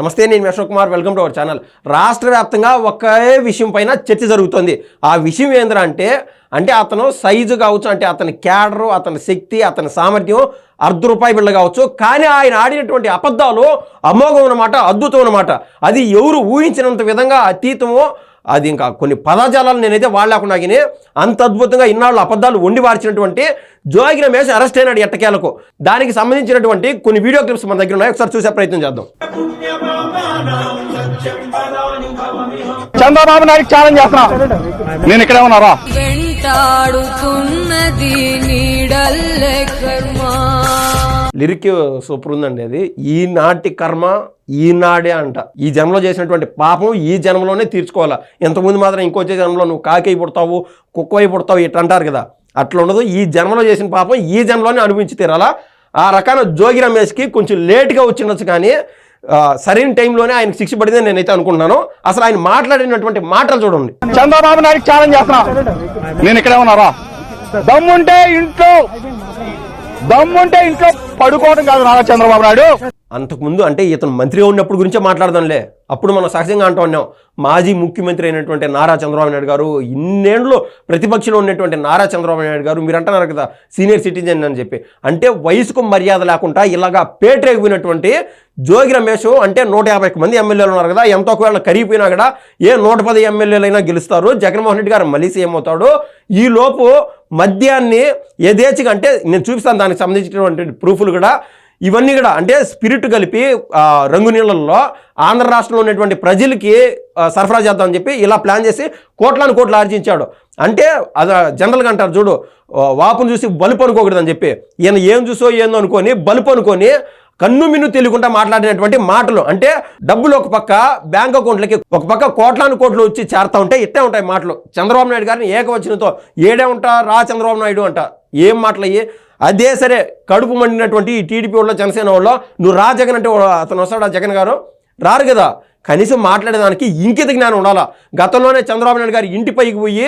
నమస్తే నేను Ashok Kumar. Welcome to our channel. రాష్ట్ర వ్యాప్తంగా ఒకే విషయం పైన చర్చ జరుగుతుంది. ఆ విషయం ఏంద్రా అంటే అంటే అతను సైజు కావచ్చు అంటే అతని క్యాడరు అతని శక్తి అతని సామర్థ్యం అర్ధ రూపాయి బిళ్ళ కావచ్చు. కానీ ఆయన ఆడినటువంటి అబద్ధాలు అమోఘం అన్నమాట అద్భుతం అన్నమాట. అది ఎవరు ఊహించినంత విధంగా అతీతమో అది ఇంకా కొన్ని పదజాలాలు నేనైతే వాడలేకుండా కానీ అంత అద్భుతంగా ఇన్నాళ్ళు అబద్ధాలు వండి వార్చినటువంటి జోగి రమేష్ అరెస్ట్ అయినాడు ఎట్టకేలకు. దానికి సంబంధించినటువంటి కొన్ని వీడియో క్లిప్స్ మన దగ్గర ఉన్నాయి. ఒకసారి చూసే ప్రయత్నం చేద్దాం. చంద్రబాబు నాయుడు ఛాలెంజ్ చేస్తున్నా. నేను ఇక్కడే ఉన్నారా? వెంటాడుతున్నది లిరిక్ సూపర్ ఉందండి అది. ఈనాటి కర్మ ఈనాడే అంట. ఈ జన్మలో చేసినటువంటి పాపం ఈ జన్మలోనే తీర్చుకోవాలా? ఇంతకుముందు మాత్రం ఇంకొచ్చే జన్మలో నువ్వు కాకి పుడతావు కుక్క అయి పుడతావు ఇట్లా అంటారు కదా. అట్లా ఉండదు ఈ జన్మలో చేసిన పాపం ఈ జన్మలోనే అనుభవించి తీరాలా? ఆ రకాన జోగి రమేష్కి కొంచెం లేట్గా వచ్చిండొచ్చు కానీ సరైన టైంలోనే ఆయనకు శిక్ష పడిందని నేనైతే అనుకుంటున్నాను. అసలు ఆయన మాట్లాడినటువంటి మాటలు చూడండి. చంద్రబాబు నాయుడు ఛాలెంజ్ చేస్తున్నా. నేను ఇక్కడే ఉన్నారా? దమ్ముంటే ఇంట్లో దమ్ముంటే ఇంట్లో పడుకోవడం కాదు నారా చంద్రబాబు నాయుడు. అంతకుముందు అంటే ఇతను మంత్రిగా ఉన్నప్పుడు గురించే మాట్లాడదాంలే. అప్పుడు మనం సహజంగా అంటూ ఉన్నాం. మాజీ ముఖ్యమంత్రి అయినటువంటి నారా చంద్రబాబు నాయుడు గారు ఇన్నేళ్ళు ప్రతిపక్షంలో ఉన్నటువంటి నారా చంద్రబాబు నాయుడు గారు మీరు అంటున్నారు కదా సీనియర్ సిటిజన్ అని చెప్పి. అంటే వయసుకు మర్యాద లేకుండా ఇలాగా పేటరేగిపోయినటువంటి జోగి రమేష్ అంటే నూట యాభై మంది ఎమ్మెల్యేలు ఉన్నారు కదా ఎంత ఒకవేళ కరిగిపోయినా కూడా ఏ నూట పది ఎమ్మెల్యేలైనా గెలుస్తారు. జగన్మోహన్ రెడ్డి గారు మళ్ళీ సీఎం అవుతాడు. ఈ లోపు మద్యాన్ని యథేచ్ఛగా అంటే నేను చూపిస్తాను దానికి సంబంధించినటువంటి ప్రూఫ్లు కూడా. ఇవన్నీ కూడా అంటే స్పిరిట్ కలిపి రంగు నీళ్ళల్లో ఆంధ్ర రాష్ట్రంలో ఉన్నటువంటి ప్రజలకి సరఫరా చేద్దామని చెప్పి ఇలా ప్లాన్ చేసి కోట్లాను కోట్లు ఆర్జించాడు. అంటే అది జనరల్గా అంటారు చూడు వాపును చూసి బలుపు అనుకోకూడదని చెప్పి. ఈయన ఏం చూసో ఏందో అనుకొని బలుపు అనుకొని కన్ను మిన్ను తెలియకుండా మాట్లాడినటువంటి మాటలు అంటే డబ్బులు ఒక పక్క బ్యాంక్ అకౌంట్లకి ఒక పక్క కోట్లాను కోట్లు వచ్చి చేరుతా ఉంటే ఇట్టే ఉంటాయి మాటలు. చంద్రబాబు నాయుడు గారిని ఏకవచనంతో ఏడే ఉంటా రా చంద్రబాబు నాయుడు అంట. ఏం మాటలు అయ్యి అదే సరే కడుపు మండినటువంటి ఈ టీడీపీ వాళ్ళు జనసేన వాళ్ళు నువ్వు రా జగన్ అంటే అతను వస్తాడా జగన్ గారు? రారు కదా. కనీసం మాట్లాడేదానికి ఇంకిత జ్ఞానం ఉండాలా? గతంలోనే చంద్రబాబు నాయుడు గారి ఇంటి పైకి పోయి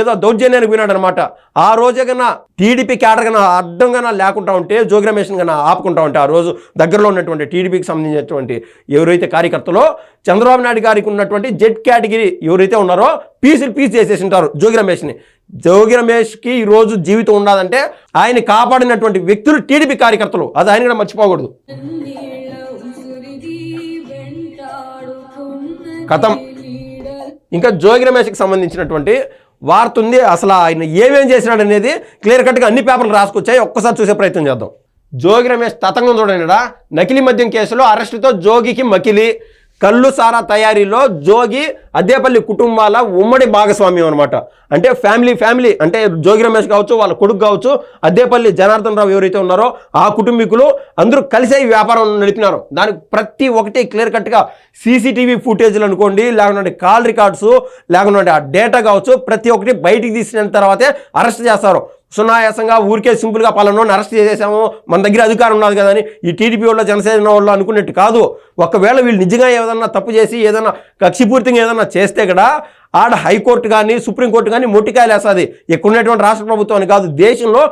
ఏదో దౌర్జన్యానికి పోయినాడు అనమాట ఆ రోజే కన్నా టీడీపీ క్యాడర్ కన్నా అడ్డంగా లేకుండా ఉంటే జోగి కన్నా ఆపుకుంటా ఉంటే ఆ రోజు దగ్గరలో ఉన్నటువంటి టీడీపీకి సంబంధించినటువంటి ఎవరైతే కార్యకర్తలో చంద్రబాబు నాయుడు గారికి ఉన్నటువంటి జెడ్ కేటగిరీ ఎవరైతే ఉన్నారో పీసులు పీస్ చేసేసి ఉంటారు జోగి రమేష్ని. జోగి రమేష్కి ఈ రోజు జీవితం ఉండాలంటే ఆయన కాపాడినటువంటి వ్యక్తులు టీడీపీ కార్యకర్తలు. అది ఆయన కూడా మర్చిపోకూడదు. కథం. ఇంకా జోగి రమేష్కి సంబంధించినటువంటి వార్త ఉంది అసలు ఆయన ఏమేం చేసినాడు అనేది క్లియర్ కట్గా అన్ని పేపర్లు రాసుకొచ్చాయి. ఒక్కసారి చూసే ప్రయత్నం చేద్దాం. జోగి రమేష్ తతంగం చూడండిడా? నకిలీ మద్యం కేసులో అరెస్టుతో జోగికి మకిలి. కళ్ళు సారా తయారీలో జోగి అద్దేపల్లి కుటుంబాల ఉమ్మడి భాగస్వామ్యం అనమాట అంటే ఫ్యామిలీ ఫ్యామిలీ అంటే జోగి రమేష్ కావచ్చు వాళ్ళ కొడుకు కావచ్చు అద్దేపల్లి జనార్దన్ రావు ఎవరైతే ఉన్నారో ఆ కుటుంబీకులు అందరూ కలిసే వ్యాపారం నడిపినారు. దానికి ప్రతి ఒక్కటి క్లియర్ కట్గా సీసీటీవీ ఫుటేజ్లు అనుకోండి లేకుంటే కాల్ రికార్డ్స్ లేకుంటే ఆ డేటా కావచ్చు ప్రతి ఒక్కటి బయటికి తీసిన తర్వాతే అరెస్ట్ చేస్తారు. సునాయాసంగా ఊరికే సింపుల్గా పలానోని అరెస్ట్ చేసేసాము మన దగ్గర అధికారం ఉన్నది కదా అని ఈ టీడీపీ వాళ్ళు జనసేన వాళ్ళు అనుకున్నట్టు కాదు. ఒకవేళ వీళ్ళు నిజంగా ఏదన్నా తప్పు చేసి ఏదన్నా కక్షిపూర్తిగా ఏదన్నా చేస్తే కూడా ఆడ హైకోర్టు కానీ సుప్రీంకోర్టు కానీ మొట్టికాయలు వేస్తుంది. ఉన్నటువంటి రాష్ట్ర ప్రభుత్వాన్ని కాదు. దేశంలో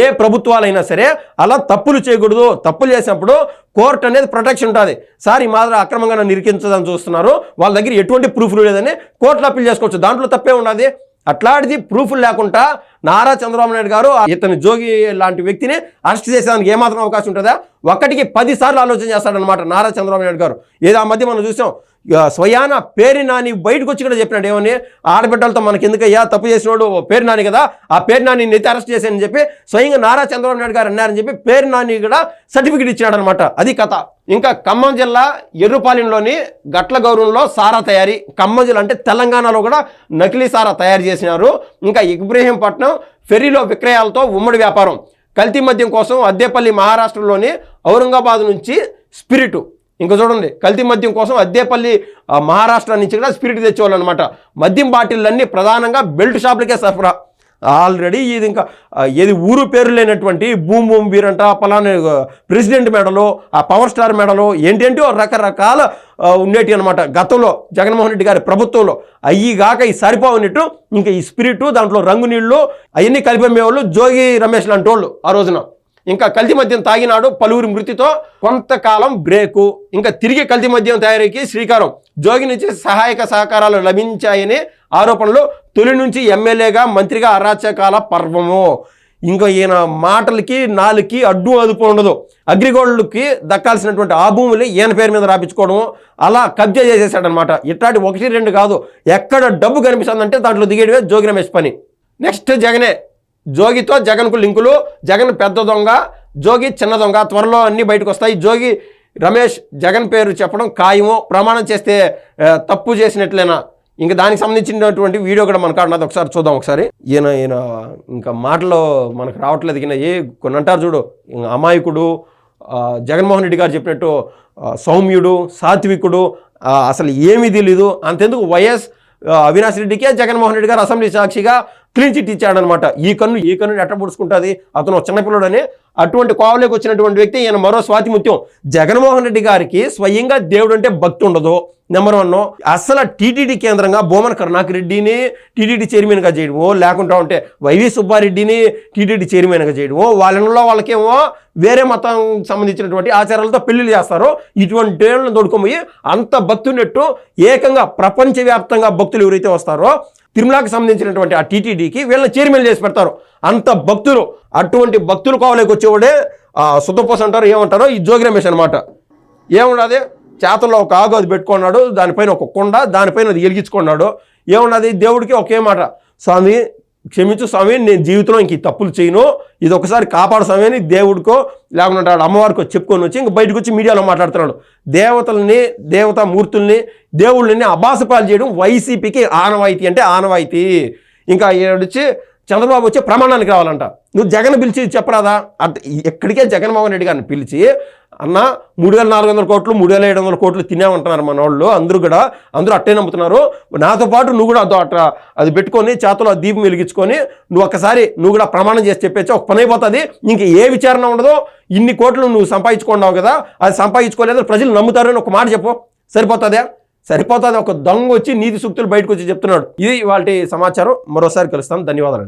ఏ ప్రభుత్వాలైనా సరే అలా తప్పులు చేయకూడదు. తప్పులు చేసినప్పుడు కోర్టు అనేది ప్రొటెక్షన్ ఉంటుంది. సార్ ఈ మాదిరి అక్రమంగా నన్ను ఇరికించదని చూస్తున్నారు. వాళ్ళ దగ్గర ఎటువంటి ప్రూఫ్లు లేదని కోర్టులో అప్పీల్ చేసుకోవచ్చు. దాంట్లో తప్పే ఉండదు అట్లాంటిది ప్రూఫ్లు లేకుండా నారా చంద్రబాబు నాయుడు గారు ఇతని జోగి లాంటి వ్యక్తిని అరెస్ట్ చేసేదానికి ఏమాత్రం అవకాశం ఉంటుందా? ఒకటికి పది సార్లు ఆలోచన చేస్తాడనమాట నారా చంద్రబాబు నాయుడు గారు. ఏదో ఆ మధ్య మనం చూసాం. స్వయాన పేరు నాని బయటకు వచ్చి కూడా చెప్పినాడు. ఏమని? ఆడబిడ్డలతో మనకి ఎందుకయ్యా? తప్పు చేసినోడు పేరు నాని కదా. ఆ పేరు నాని నెత్తి అరెస్ట్ చేశానని చెప్పి స్వయంగా నారా చంద్రబాబు నాయుడు గారు అన్నారని చెప్పి పేరు నాని కూడా సర్టిఫికెట్ ఇచ్చినాడు అనమాట అది కథ. ఇంకా ఖమ్మం జిల్లా ఎర్రుపాలెంలోని గట్ల గౌరవంలో సారా తయారీ. ఖమ్మం జిల్లా అంటే తెలంగాణలో కూడా నకిలీ సారా తయారు చేసినారు. ఇంకా ఇబ్రహీంపట్నం ఫెర్రీలో విక్రయాలతో ఉమ్మడి వ్యాపారం. కల్తీ మద్యం కోసం అద్దేపల్లి మహారాష్ట్రలోని ఔరంగాబాద్ నుంచి స్పిరిట్. ఇంకా చూడండి కల్తీ మద్యం కోసం అద్దేపల్లి మహారాష్ట్ర నుంచి కూడా స్పిరిట్ తెచ్చేవాళ్ళు అనమాట మద్యం బాటిళ్ళన్నీ ప్రధానంగా బెల్ట్ షాపులకే సరఫరా. ఆల్రెడీ ఇది ఇంకా ఏది ఊరు పేరు లేనటువంటి భూమి భూమి వీరంట పలానా ప్రెసిడెంట్ మెడలు ఆ పవర్ స్టార్ మెడలు ఏంటంటే రకరకాల ఉండేటి అనమాట గతంలో జగన్మోహన్ రెడ్డి గారి ప్రభుత్వంలో అయ్యిగాక ఈ సరిపోవన్నట్టు ఇంకా ఈ స్పిరిట్ దాంట్లో రంగు నీళ్ళు అవన్నీ కలిపేవాళ్ళు జోగి రమేష్ లాంటి వాళ్ళు ఆ రోజున. ఇంకా కల్తీ మద్యం తాగినాడు పలువురి మృతితో కొంతకాలం బ్రేకు. ఇంకా తిరిగి కల్తీ మద్యం తయారీకి శ్రీకారం. జోగి నుంచి సహాయక సహకారాలు లభించాయని ఆరోపణలు తొలి నుంచి ఎమ్మెల్యేగా మంత్రిగా అరాచకాల పర్వము. ఇంకా ఈయన మాటలకి నాలుగుకి అడ్డు అదుపు ఉండదు. అగ్రిగోల్డ్కి దక్కాల్సినటువంటి ఆ భూములు ఈయన పేరు మీద రాపించుకోవడం అలా కబ్జా చేసేసాడనమాట. ఇట్లాంటి ఒకటి రెండు కాదు. ఎక్కడ డబ్బు కనిపిస్తుందంటే దాంట్లో దిగేటివే జోగి రమేష్ పని. నెక్స్ట్ జగనే. జోగితో జగన్కు లింకులు. జగన్ పెద్ద దొంగ. జోగి చిన్న దొంగ. త్వరలో అన్నీ బయటకు వస్తాయి. జోగి రమేష్ జగన్ పేరు చెప్పడం ఖాయము. ప్రమాణం చేస్తే తప్పు చేసినట్లేనా? ఇంకా దానికి సంబంధించినటువంటి వీడియో కూడా మనకు ఉన్నది. ఒకసారి చూద్దాం ఒకసారి. ఈయన ఈయన ఇంకా మాటలో మనకు రావట్లేదు. ఈయన ఏ కొన్ని అంటారు చూడు. ఇంక అమాయకుడు జగన్మోహన్ రెడ్డి గారు చెప్పినట్టు సౌమ్యుడు సాత్వికుడు అసలు ఏమీ తెలీదు. అంతెందుకు వైఎస్ అవినాష్ రెడ్డికే జగన్మోహన్ రెడ్డి గారు అసెంబ్లీ సాక్షిగా క్లీన్ చిట్ ఇచ్చాడనమాట ఈ కన్ను ఈ కన్ను ఎట్ట పుడుచుకుంటుంది? అతను చిన్నపిల్లడని అటువంటి కోవలోకి వచ్చినటువంటి వ్యక్తి ఈయన మరో స్వాతిముత్యం జగన్మోహన్ రెడ్డి గారికి స్వయంగా దేవుడు అంటే భక్తి ఉండదు. నెంబర్ వన్ అసలు టీటీడీ కేంద్రంగా భూమన్ కరుణాకర్ రెడ్డిని టీటీడీ చైర్మన్గా చేయడమో లేకుండా ఉంటే వైవి సుబ్బారెడ్డిని టీటీడీ చైర్మన్గా చేయడమో వాళ్ళలో వాళ్ళకేమో వేరే మతం సంబంధించినటువంటి ఆచారాలతో పెళ్ళిళ్ళు చేస్తారు ఇటువంటి వాళ్ళని తోడుకొని అంత భక్తున్నట్టు ఏకంగా ప్రపంచవ్యాప్తంగా భక్తులు ఎవరైతే వస్తారో తిరుమలకి సంబంధించినటువంటి ఆ టీటీడీకి వీళ్ళని చైర్మన్ చేసి పెడతారు. అంత భక్తులు అటువంటి భక్తులు కావలేకి వచ్చేవాడే సుతపోస్ అంటారు ఏమంటారో ఈ జోగి రమేష్ అనమాట ఏమున్నది చేతల్లో ఒక ఆగు అది పెట్టుకున్నాడు దానిపైన ఒక కొండ దానిపైన అది వెలిగించుకున్నాడు. ఏమున్నది దేవుడికి ఒకే మాట స్వామి క్షమించు స్వామి నేను జీవితంలో ఇంక తప్పులు చేయను. ఇది ఒకసారి కాపాడు స్వామి అని దేవుడికో లేకుండా అమ్మవారికో చెప్పుకొని వచ్చి ఇంక బయటకు వచ్చి మీడియాలో మాట్లాడుతున్నాడు. దేవతల్ని దేవతా మూర్తుల్ని దేవుళ్ళని అభాసపాలు చేయడం వైసీపీకి ఆనవాయితీ అంటే ఆనవాయితీ. ఇంకా వచ్చి చంద్రబాబు వచ్చి ప్రమాణానికి రావాలంట. నువ్వు జగన్ పిలిచి చెప్పరాదా? అట్ ఎక్కడికే జగన్మోహన్ రెడ్డి గారిని పిలిచి అన్న మూడు వేల నాలుగు వందల కోట్లు మూడు వేల ఏడు వందల కోట్లు తినేమంటున్నారు మన వాళ్ళు అందరూ కూడా అందరూ అట్టే నమ్ముతున్నారు. నాతో పాటు నువ్వు కూడా అదో అది పెట్టుకొని చేతలో ఆ దీపం వెలిగించుకొని నువ్వు ఒక్కసారి నువ్వు కూడా ప్రమాణం చేసి చెప్పేచ్చి ఒక పని అయిపోతుంది. ఇంక ఏ విచారణ ఉండదు ఇన్ని కోట్లు నువ్వు సంపాదించుకున్నావు కదా అది సంపాదించుకోలేదు ప్రజలు నమ్ముతారు అని ఒక మాట చెప్పు. సరిపోతుందా? సరిపోతుంది? ఒక దొంగ వచ్చి నీతి సూక్తులు బయటకు వచ్చి చెప్తున్నాడు. ఇది వాళ్ళ సమాచారం. మరోసారి కలుస్తాం. ధన్యవాదాలు